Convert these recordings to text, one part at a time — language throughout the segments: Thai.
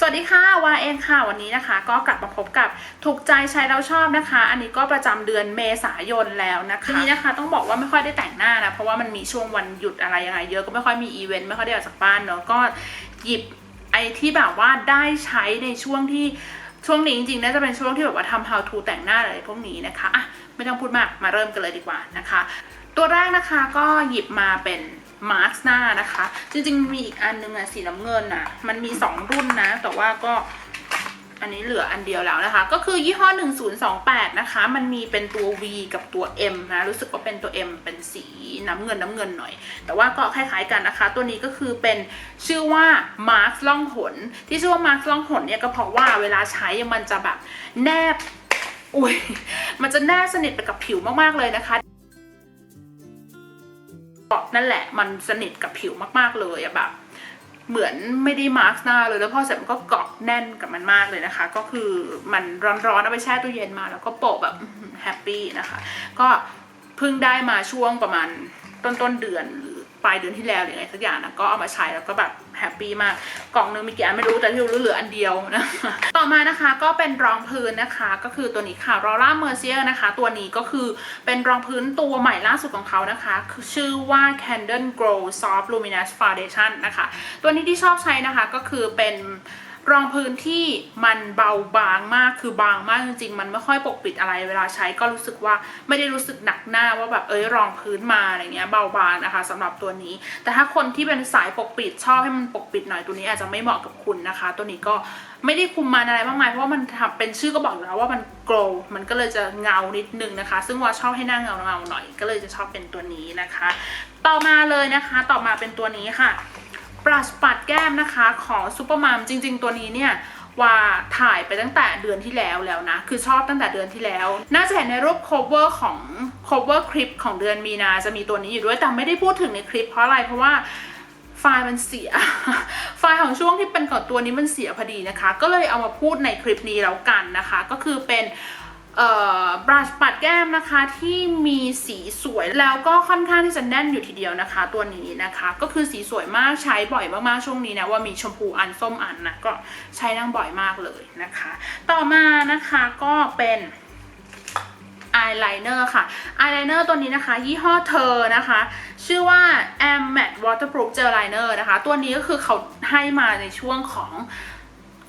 สวัสดีค่ะวาเองค่ะวันนี้นะคะ ก็กลับมาพบกับถูกใจใช้เราชอบนะคะ อันนี้ก็ประจำเดือนเมษายนแล้วนะคะทีนี้นะคะต้องบอกว่าไม่ค่อยได้แต่งหน้านะเพราะว่ามันมีช่วงวันหยุดอะไรยังไงเยอะก็ไม่ค่อยมีอีเวนต์ไม่ค่อยได้ออกจากบ้านเนอะก็หยิบไอ้ที่แบบว่าได้ใช้ในช่วงที่ช่วงนี้จริงๆน่าจะเป็นช่วงที่แบบว่าทำ how to แต่งหน้าอะไรพวกนี้นะคะอะไม่ต้องพูดมากมาเริ่มกันเลยดีกว่านะคะ ตัวแรกนะคะก็หยิบมาเป็น มาร์คหน้านะคะ จริงๆมีอีกอันนึงอะสีน้ำเงินอะมันมี 2 รุ่นนะ แต่ว่าก็อันนี้เหลืออันเดียวแล้วนะคะ ก็คือยี่ห้อ 1028 นะคะ มันมีเป็นตัว V กับตัว M นะ รู้สึกว่าเป็นตัว M เป็นสีน้ำเงินน้ำเงินหน่อย แต่ว่าก็คล้ายๆกันนะคะ ตัวนี้ก็คือเป็นชื่อว่ามาร์คล่องหน ที่ชื่อว่ามาร์คล่องหนเนี่ยก็เพราะว่าเวลาใช้มันจะแบบแนบอุ้ยมันจะแนบสนิทไปกับผิวมากๆเลยนะคะ นั่นแหละมันสนิทกับผิวมากๆเลยอะแบบเหมือนไม่ได้มาร์กหน้าเลยแล้วพอเสร็จมันก็เกาะแน่นกับมันมากเลยนะคะ ก็คือมันร้อนๆเอาไปแช่ตู้เย็นมา แล้วก็โปะแบบแฮปปี้นะคะ ก็เพิ่งได้มาช่วงประมาณต้นต้นๆเดือนห ปลายเดือนที่แล้วหรืออะไรสักอย่างนะก็เอามาใช้แล้วก็แบบแฮปปี้มากกล่องนึงมีกี่อันไม่รู้แต่ที่รู้เหลืออันเดียวนะต่อมานะคะก็เป็นรองพื้นนะคะ ก็คือตัวนี้ค่ะ Laura Mercier นะคะ ตัวนี้ก็คือเป็นรองพื้นตัวใหม่ล่าสุดของเขานะคะ คือชื่อว่า Candle Glow Soft Luminous Foundation นะคะ ตัวนี้ที่ชอบใช้นะคะก็คือเป็น รองพื้นที่มันเบาบางมากคือบางมากจริงๆ มันไม่ค่อยปกปิดอะไรเวลาใช้ก็รู้สึกว่าไม่ได้รู้สึกหนักหน้าว่าแบบเอ้ยรองพื้นมาอะไรเงี้ยเบาบางนะคะสำหรับตัวนี้ แต่ถ้าคนที่เป็นสายปกปิดชอบให้มันปกปิดหน่อยตัวนี้อาจจะไม่เหมาะกับคุณนะคะ ตัวนี้ก็ไม่ได้คุมมันอะไรมากมายเพราะว่ามันทำเป็นชื่อก็บอกอยู่แล้วว่ามัน glow มันก็เลยจะเงานิดนึงนะคะ ซึ่งว่าชอบให้หน้าเงาเงาหน่อยก็เลยจะชอบเป็นตัวนี้นะคะ ต่อมาเลยนะคะ ต่อมาเป็นตัวนี้ค่ะ รัชปัดแก้มนะคะของซูเปอร์มัมจริง ๆ ตัวนี้เนี่ยว่าถ่ายไปตั้งแต่เดือนที่แล้วแล้วนะ คือชอบตั้งแต่เดือนที่แล้ว น่าจะเห็นในรูป cover ของ cover คลิปของเดือนมีนาจะมีตัวนี้อยู่ด้วย แต่ไม่ได้พูดถึงในคลิปเพราะอะไร เพราะว่าไฟล์มันเสีย ไฟล์ของช่วงที่เป็นก่อนตัวนี้มันเสียพอดีนะคะ ก็เลยเอามาพูดในคลิปนี้แล้วกันนะคะ ก็คือเป็น บรัชปัดแก้มนะคะที่มีสีสวยแล้วก็ค่อนข้างที่จะแน่นอยู่ทีเดียวนะคะ ตัวนี้นะคะก็คือสีสวยมากใช้บ่อยมากๆช่วงนี้นะว่ามีชมพูอันส้มอันนะก็ใช้นั่งบ่อยมากเลยนะคะ ต่อมานะคะก็เป็นอายไลเนอร์ค่ะอายไลเนอร์ตัวนี้นะคะ ยี่ห้อเธอนะคะ ชื่อว่า Am Matte Waterproof Gel Liner นะคะ ตัวนี้ก็คือเขาให้มาในช่วงของ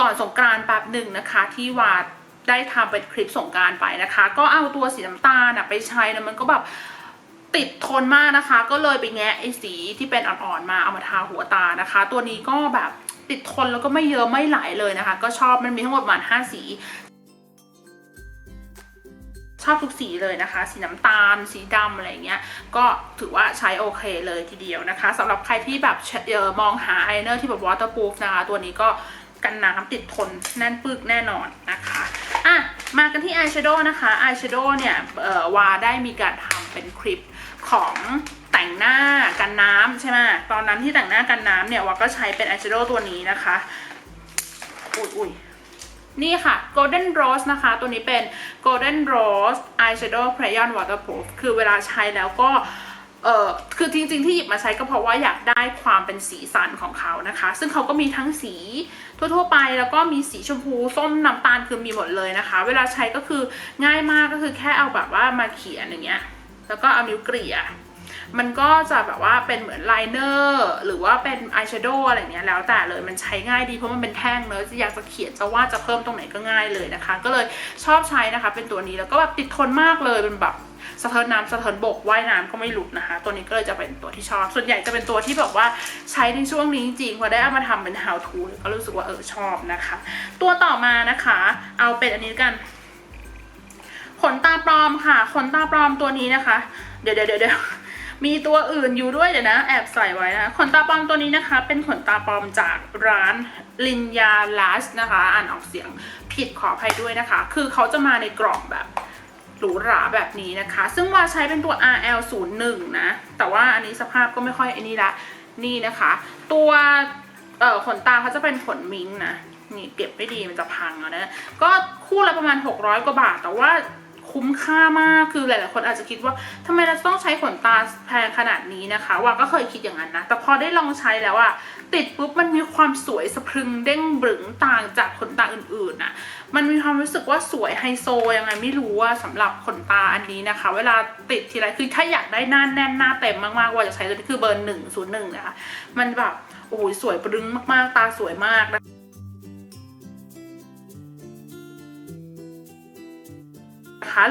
ก่อนสงกรานต์แป๊บหนึ่งนะคะ ที่วาด ได้ทำเป็นคลิปส่งการไปนะคะ ก็เอาตัวสีน้ำตาลนะไปใช้แล้วมันก็แบบติดทนมากนะคะ ก็เลยไปแงะไอ้สีที่เป็นอ่อนๆมาเอามาทาหัวตานะคะ ตัวนี้ก็แบบติดทนแล้วก็ไม่เยอะไม่ไหลเลยนะคะ ก็ชอบมันมีทั้งหมดประมาณ5สีชอบทุกสีเลยนะคะ สีน้ำตาล สีดำอะไรเงี้ย ก็ถือว่าใช้โอเคเลยทีเดียวนะคะสำหรับใครที่แบบเออมองหาอายไลเนอร์ที่แบบ waterproof นะคะ ตัวนี้ก็กันน้ำติดทนแน่นปึกแน่นอนนะคะ อะ มากันที่อายแชโดว์นะคะอายแชโดว์เนี่ยเอ่อวาได้มีการทำเป็นคลิปของแต่งหน้ากันน้ำใช่ไหมตอนนั้นที่แต่งหน้ากันน้ำเนี่ยวาก็ใช้เป็นอายแชโดว์ตัวนี้นะคะ อุ้ยอุ้ยนี่ค่ะ Golden Rose นะคะ ตัวนี้เป็น Golden Rose Eyeshadow Crayon Waterproof คือเวลาใช้แล้วก็ เออคือจริง ๆ ที่หยิบมาใช้ก็เพราะว่าอยากได้ความเป็นสีสันของเขานะคะ ซึ่งเขาก็มีทั้งสีทั่ว ๆ ไปแล้วก็มีสีชมพูส้มน้ำตาลคือมีหมดเลยนะคะ เวลาใช้ก็คือง่ายมากก็คือแค่เอาแบบว่ามาเขียนอย่างเงี้ยแล้วก็เอานิ้วเกลี่ยมันก็จะแบบว่าเป็นเหมือนไลเนอร์หรือว่าเป็นอายแชโดว์อะไรเงี้ยแล้วแต่เลยมันใช้ง่ายดีเพราะมันเป็นแท่งเนอะจะอยากจะเขียนจะวาดจะเพิ่มตรงไหนก็ง่ายเลยนะคะ ก็เลยชอบใช้นะคะ เป็นตัวนี้แล้วก็แบบติดทนมากเลยเป็นแบบ สะเทินน้ำสะเทินบกว่ายน้ำก็ไม่หลุดนะคะ ตัวนี้ก็เลยจะเป็นตัวที่ชอบ ส่วนใหญ่จะเป็นตัวที่แบบว่าใช้ในช่วงนี้จริงๆพอได้เอามาทำเป็น how to ก็รู้สึกว่าเออชอบนะคะ ตัวต่อมานะคะ เอาเป็นอันนี้กันขนตาปลอมค่ะขนตาปลอมตัวนี้นะคะ เดี๋ยวเดี๋ยวเดี๋ยวมีตัวอื่นอยู่ด้วยเดี๋ยวนะ แอบใส่ไว้นะขนตาปลอมตัวนี้นะคะ เป็นขนตาปลอมจากร้านลินยาลัสนะคะ อ่านออกเสียงผิดขออภัยด้วยนะคะ คือเขาจะมาในกล่องแบบ หรูหราแบบนี้นะคะ ซึ่งว่าใช้เป็นตัว RL01 นะ แต่ว่าอันนี้สภาพก็ไม่ค่อยอันี่ละ นี่นะคะ ตัวเอ่อขนตาเขาจะเป็นขนมิงนะ นี่เก็บไม่ดีมันจะพังเอานะ ก็คู่ละประมาณ 600 กว่าบาท แต่ว่า คุ้มค่ามากคือหลายๆคนอาจจะคิดว่าทำไมเราต้องใช้ขนตาแพงขนาดนี้นะคะว่าก็เคยคิดอย่างนั้นนะ แต่พอได้ลองใช้แล้วอะติดปุ๊บมันมีความสวยสะพรึงเด้งบึงต่างจากขนตาอื่นๆน่ะมันมีความรู้สึกว่าสวยไฮโซยังไงไม่รู้ว่าสำหรับขนตาอันนี้นะคะ เวลาติดทีไรคือถ้าอยากได้หน้าแน่นหน้าเต็มมากๆว่าจะใช้ตัวนี้คือเบอร์หนึ่งศูนย์หนึ่งนะคะมันแบบโอ้โหสวยปรึงมากๆ ตาสวยมากนะ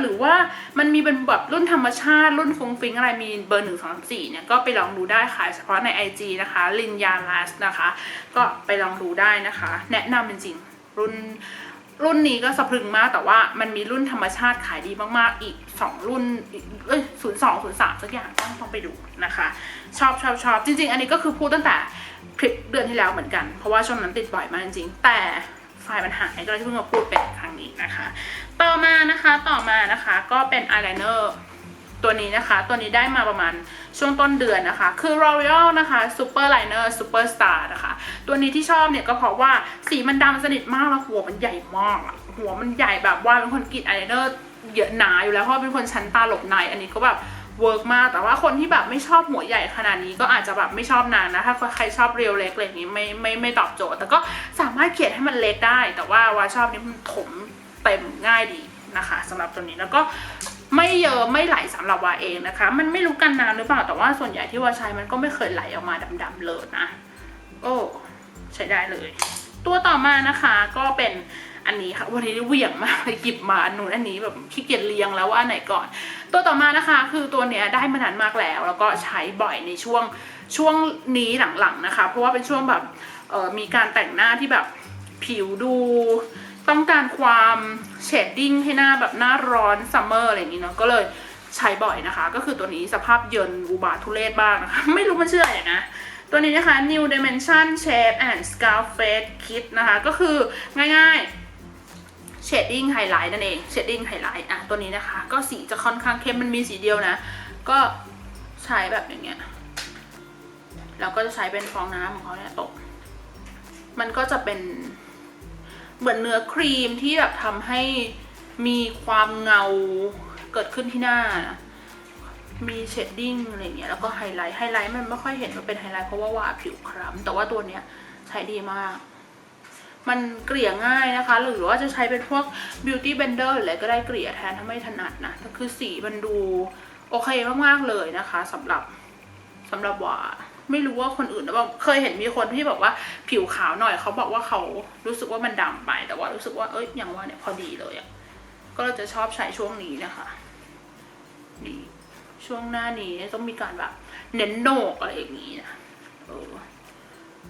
หรือว่ามันมีเป็นแบบรุ่นธรรมชาติ รุ่นฟงฟิงอะไรมีเบอร์หนึ่งสองสามสี่เนี่ยก็ไปลองดูได้ค่ะเฉพาะใน IG นะคะลินยาลาสนะคะ ก็ไปลองดูได้นะคะ แนะนำจริงๆรุ่นรุ่นนี้ก็สะพรึงมากแต่ว่ามันมีรุ่นธรรมชาติขายดีมากๆ อีก 2 รุ่นเอ้ยศูนย์สองศูนย์สามสักอย่างต้องต้องไปดูนะคะ ชอบชอบชอบจริง ๆ อันนี้ก็คือพูดตั้งแต่คลิปเดือนที่แล้วเหมือนกัน เพราะว่าช่วงนั้นติดบ่อยมากจริงๆ แต่ไฟล์มันหายก็เลยเพิ่งมาพูดเป็นครั้งนี้นะคะ ต่อมานะคะต่อมานะคะก็เป็นอายไลเนอร์ตัวนี้นะคะ ตัวนี้ได้มาประมาณช่วงต้นเดือนนะคะ คือ L'Oreal นะคะ Super Liner Super Star นะคะ ตัวนี้ที่ชอบเนี่ยก็เพราะว่าสีมันดำสนิทมากแล้วหัวมันใหญ่มากหัวมันใหญ่แบบว่าเป็นคนกรีดอายไลเนอร์เยอะหนาอยู่แล้วเพราะเป็นคนชั้นตาหลบใน อันนี้ก็แบบเวิร์กมาก แต่ว่าคนที่แบบไม่ชอบหัวใหญ่ขนาดนี้ก็อาจจะแบบไม่ชอบนางนะ ถ้าใครชอบเรียวเล็กอะไรอย่างนี้ไม่ไม่ไม่ตอบโจทย์ แต่ก็สามารถเขียนให้มันเล็กได้ แต่ว่าว่าชอบนี่มันถม เต็มง่ายดีนะคะสำหรับตัวนี้แล้วก็ไม่เยอะไม่ไหลสำหรับวาเองนะคะ มันไม่รู้กันนานหรือเปล่าแต่ว่าส่วนใหญ่ที่วาใช้มันก็ไม่เคยไหลออกมาดำๆเลยนะ โอ้ใช้ได้เลย ตัวต่อมานะคะก็เป็นอันนี้ค่ะวันนี้เหวี่ยงมากเลยหยิบมาอันนู้นอันนี้แบบขี้เกียจเรียงแล้วว่าอันไหนก่อน ตัวต่อมานะคะ คือตัวเนี้ยได้มานานมากแล้ว แล้วก็ใช้บ่อยในช่วงช่วงนี้หลังๆนะคะ เพราะว่าเป็นช่วงแบบมีการแต่งหน้าที่แบบผิวดู ต้องการความเชดดิ้งให้หน้าแบบหน้าร้อนซัมเมอร์อะไรอย่างนี้เนาะก็เลยใช้บ่อยนะคะ ก็คือตัวนี้สภาพเยินอุบาทุเรศบ้างนะคะ ไม่รู้มันชื่ออะไรนะ ตัวนี้นะคะ New Dimension Shape and Sculpt Face Kit นะคะ ก็คือง่ายๆ Shading Highlight นั่นเอง Shading Highlight อะตัวนี้นะคะ ก็สีจะค่อนข้างเข้มมันมีสีเดียวนะ ก็ใช้แบบอย่างเงี้ยแล้วก็จะใช้เป็นฟองน้ำของเขาเนี่ยตก มันก็จะเป็น เหมือนเนื้อครีมที่แบบทำให้มีความเงาเกิดขึ้นที่หน้านะมีเชดดิ้งอะไรเงี้ยแล้วก็ไฮไลท์ไฮไลท์มันไม่ค่อยเห็นว่าเป็นไฮไลท์เพราะว่าว่าผิวคล้ำแต่ว่าตัวเนี้ยใช้ดีมาก มันเกลี่ยง่ายนะคะ หรือว่าจะใช้เป็นพวก beauty blender หรืออะไรก็ได้เกลี่ยแทนถ้าไม่ถนัดนะคือสีมันดูโอเคมากๆเลยนะคะสำหรับสำหรับว่า ไม่รู้ว่าคนอื่นหรือเปล่าเคยเห็นมีคนที่แบบว่าผิวขาวหน่อยเขาบอกว่าเขารู้สึกว่ามันดำไป แต่ว่ารู้สึกว่าเอ้ยอย่างว่าเนี่ยพอดีเลยอะ่ะก็เลยจะชอบใช้ช่วงนี้นะคะนี่ช่วงหน้านี้ต้องมีการแบบเน้นโหนกอะไรอย่างนี้นะเออ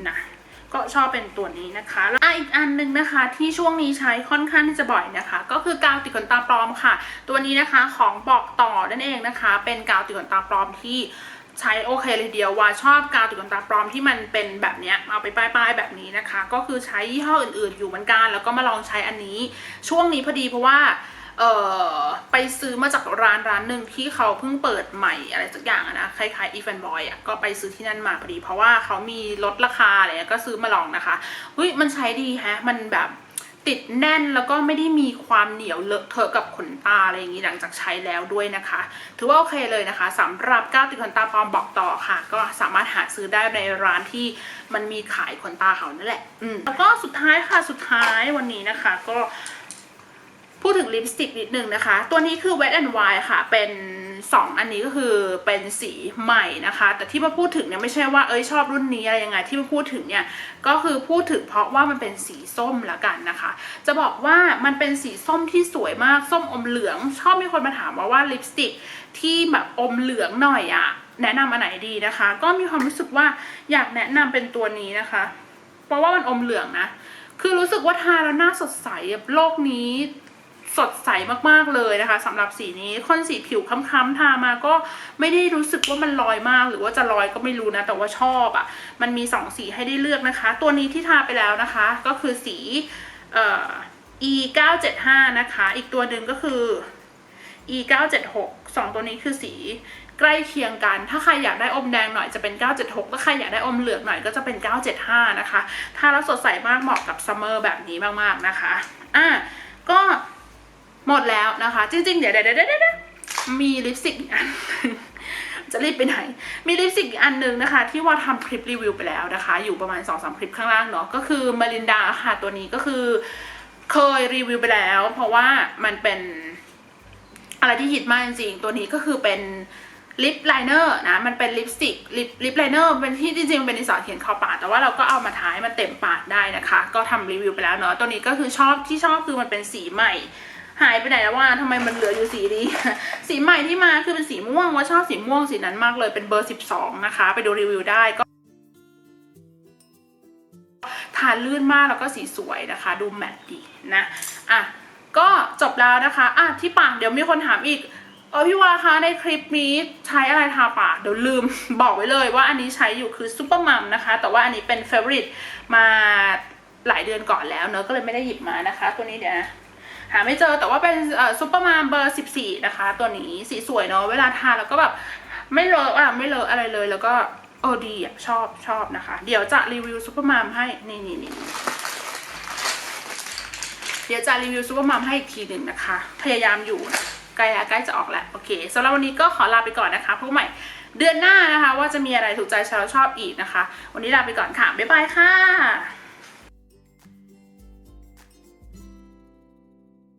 นะก็ชอบเป็นตัวนี้นะคะแล้วอีกอันหนึ่งนะคะที่ช่วงนี้ใช้ค่อนข้างที่จะบ่อยนะคะ ก็คือกาวติดขนตาปลอมค่ะ ตัวนี้นะคะของบอกต่อนั่นเองนะคะ เป็นกาวติดขนตาปลอมที่ ใช้โอเคเลยเดียวว่าชอบกาวติดขนตาปลอมที่มันเป็นแบบเนี้ยเอาไปป้ายๆแบบนี้นะคะ ก็คือใช้ยี่ห้ออื่นๆอยู่เหมือนกัน แล้วก็มาลองใช้อันนี้ ช่วงนี้พอดีเพราะว่าเออไปซื้อมาจากร้านร้านหนึ่งที่เขาเพิ่งเปิดใหม่อะไรสักอย่างอะนะคล้ายๆ e f a n Boy อะก็ไปซื้อที่นั่นมาพอดี เพราะว่าเขามีลดราคาอะไรก็ซื้อมาลองนะคะเฮ้ยมันใช้ดีฮะมันแบบ ติดแน่นแล้วก็ไม่ได้มีความเหนียวเลอะเทอะกับขนตาอะไรอย่างนี้หลังจากใช้แล้วด้วยนะคะ ถือว่าโอเคเลยนะคะสำหรับก้าวติดขนตาปลอมบอกต่อค่ะ ก็สามารถหาซื้อได้ในร้านที่มันมีขายขนตาเขานั่นแหละอืมแล้วก็สุดท้ายค่ะสุดท้ายวันนี้นะคะ ก็พูดถึงลิปสติกนิดนึงนะคะ ตัวนี้คือ Wet n Wild ค่ะเป็น 2อันนี้ก็คือเป็นสีใหม่นะคะ แต่ที่มาพูดถึงเนี่ยไม่ใช่ว่าเอ้ยชอบรุ่นนี้อะไรยังไง ที่มาพูดถึงเนี่ยก็คือพูดถึงเพราะว่ามันเป็นสีส้มละกันนะคะ จะบอกว่ามันเป็นสีส้มที่สวยมากส้มอมเหลือง ชอบมีคนมาถามว่าว่าลิปสติกที่แบบอมเหลืองหน่อยอะแนะนำอันไหนดีนะคะ ก็มีความรู้สึกว่าอยากแนะนำเป็นตัวนี้นะคะ เพราะว่ามันอมเหลืองนะ คือรู้สึกว่าทาแล้วหน้าสดใสแบบโลกนี้ สดใสมากๆเลยนะคะสำหรับสีนี้คนสีผิวค้ำๆทามาก็ไม่ได้รู้สึกว่ามันลอยมาก หรือว่าจะลอยก็ไม่รู้นะ แต่ว่าชอบอะ่ะมันมีสองสีให้ได้เลือกนะคะ ตัวนี้ที่ทาไปแล้วนะคะ ก็คือสีเอ่อ e 9 7 5นะคะ อีกตัวหนึ่งก็คือ e 9 7 6สองตัวนี้คือสีใกล้เคียงกัน ถ้าใครอยากได้อมแดงหน่อยจะเป็น 976 ถ้าใครอยากได้อมเหลืองหน่อยก็จะเป็น 975 นะคะทาแล้วสดใสมากเหมาะกับซัมเมอร์แบบนี้มากๆนะคะ อะ ก็ หมดแล้วนะคะ จริงๆเดี๋ยวเดี๋ยวเดี๋ยวเดี๋ยวมีลิปสติกอันจะรีบไปไหน มีลิปสติกอันหนึ่งนะคะ ที่ว่าทำคลิปรีวิวไปแล้วนะคะ อยู่ประมาณ2อสคลิปข้างล่างเนาะก็คือมารินดาค่ะตัวนี้ก็คือเคยรีวิวไปแล้ว เพราะว่ามันเป็นอะไรที่ฮิตมากจริงๆตัวนี้ก็คือเป็นลิปไลเนอร์นะมันเป็นลิปสติกลิปลิปไลเนอร์เป็นที่จริงๆมันเป็นดินสอเขียนขอบปากแต่ว่าเราก็เอามาทาให้มันเต็มปากได้นะคะ ก็ทำรีวิวไปแล้วเนาะตัวนี้ก็คือชอบที่ชอบคือมันเป็นสีใหม่ หายไปไหนแล้วว่าทำไมมันเหลืออยู่สีนี้สีใหม่ที่มาคือเป็นสีม่วงว่าชอบสีม่วงสีนั้นมากเลยเป็นเบอร์ 12 นะคะ ไปดูรีวิวได้ก็ทานลื่นมากแล้วก็สีสวยนะคะ ดูแมตต์ดีนะอะก็จบแล้วนะคะอะที่ปากเดี๋ยวมีคนถามอีกเออพี่วาคะในคลิปนี้ใช้อะไรทาปากเดี๋ยวลืมบอกไว้เลยว่าอันนี้ใช้อยู่คือซูเปอร์มัมนะคะ แต่ว่าอันนี้เป็นเฟเวอริตมาหลายเดือนก่อนแล้วเนอะก็เลยไม่ได้หยิบมานะคะ ตัวนี้เดี๋ยวนะาไม่เจอแต่ว่าเป็นเอ่อซูเปอร์มามเบอร์ 14 นะคะ ตัวนี้สีสวยเนาะเวลาทาแล้วก็แบบไม่เลอะอะไม่เลอะอะไรเลยแล้วก็เออดีอะชอบชอบนะคะ เดี๋ยวจะรีวิวซูเปอร์มามให้นี่นี่นี่เดี๋ยวจะรีวิวซูเปอร์มามให้อีกทีหนึ่งนะคะ พยายามอยู่นะใกล้แล้วใกล้จะออกแล้วโอเคสำหรับวันนี้ก็ขอลาไปก่อนนะคะพบใหม่เดือนหน้านะคะ ว่าจะมีอะไรถูกใจชาวชอบอีกนะคะ วันนี้ลาไปก่อนค่ะบ๊ายบายค่ะ